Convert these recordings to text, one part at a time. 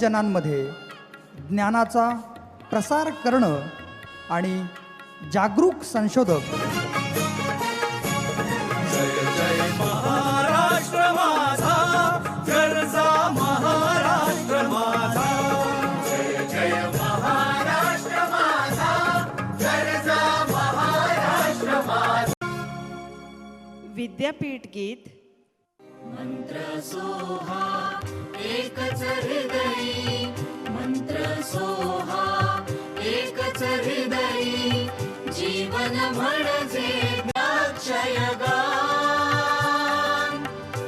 जनांमध्ये ज्ञानाचा प्रसार करणं आणि जागरूक संशोधक. महाराष्ट्र माझा गरजा महाराष्ट्र माझा. जय जय महाराष्ट्र माझा गरजा महाराष्ट्र माझा. विद्यापीठ गीत मंत्र सोहा एकच हृदयी. मंत्र सोहा एकच हृदयी. जीवन म्हणजे अक्षयगान.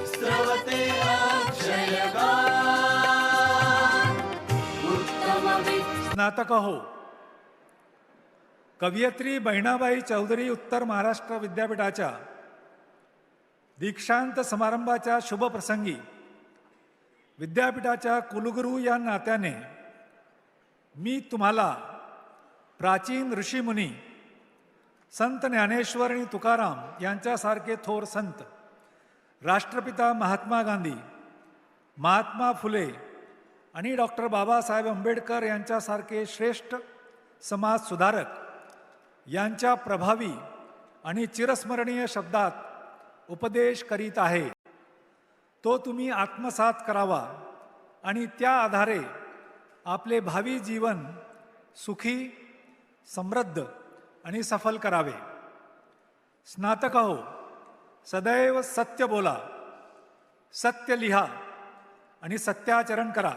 स्रवते अक्षयगान. उत्तम स्नातक हो. कवयित्री बहिणाबाई चौधरी उत्तर महाराष्ट्र विद्यापीठाच्या दीक्षांत समारंभाच्या शुभप्रसंगी विद्यापीठाच्या कुलगुरू या नात्याने मी तुम्हाला प्राचीन ऋषीमुनी संत ज्ञानेश्वर आणि तुकाराम यांच्यासारखे थोर संत राष्ट्रपिता महात्मा गांधी महात्मा फुले आणि डॉक्टर बाबासाहेब आंबेडकर यांच्यासारखे श्रेष्ठ समाज सुधारक यांच्या प्रभावी आणि चिरस्मरणीय शब्दात उपदेश करीत आहे. तो तुम्ही आत्मसात करावा आणि त्या आधारे आपले भावी जीवन सुखी समृद्ध आणि सफल करावे. स्नातक हो सदैव सत्य बोला. सत्य लिहा आणि सत्याचरण करा.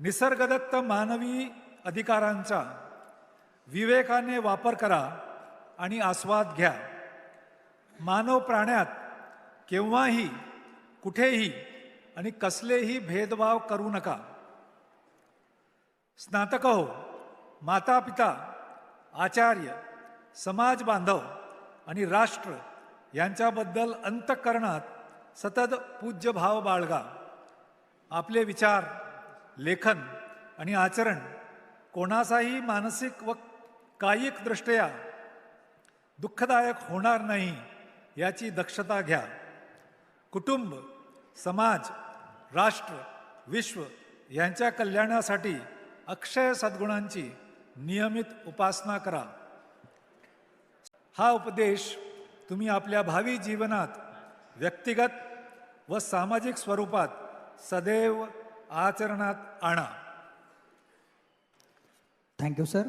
निसर्गदत्त मानवी अधिकारांचा विवेकाने वापर करा आणि आस्वाद घ्या. मानव प्राण्यात केव्हाही कुठेही आणि कसलेही भेदभाव करू नका. स्नातक हो माता पिता आचार्य समाज बांधव आणि राष्ट्र यांच्याबद्दल अंतःकरणात सतत पूज्यभाव बाळगा. आपले विचार लेखन आणि आचरण कोणाचाही मानसिक व कायिकदृष्ट्या दुःखदायक होणार नाही. याची दक्षता घ्या. कुटुंब समाज राष्ट्र विश्व यांच्या कल्याणासाठी अक्षय सद्गुणांची नियमित उपासना करा. हा उपदेश तुम्ही आपल्या भावी जीवनात व्यक्तिगत व सामाजिक स्वरूपात सदैव आचरणात आणा. Thank you sir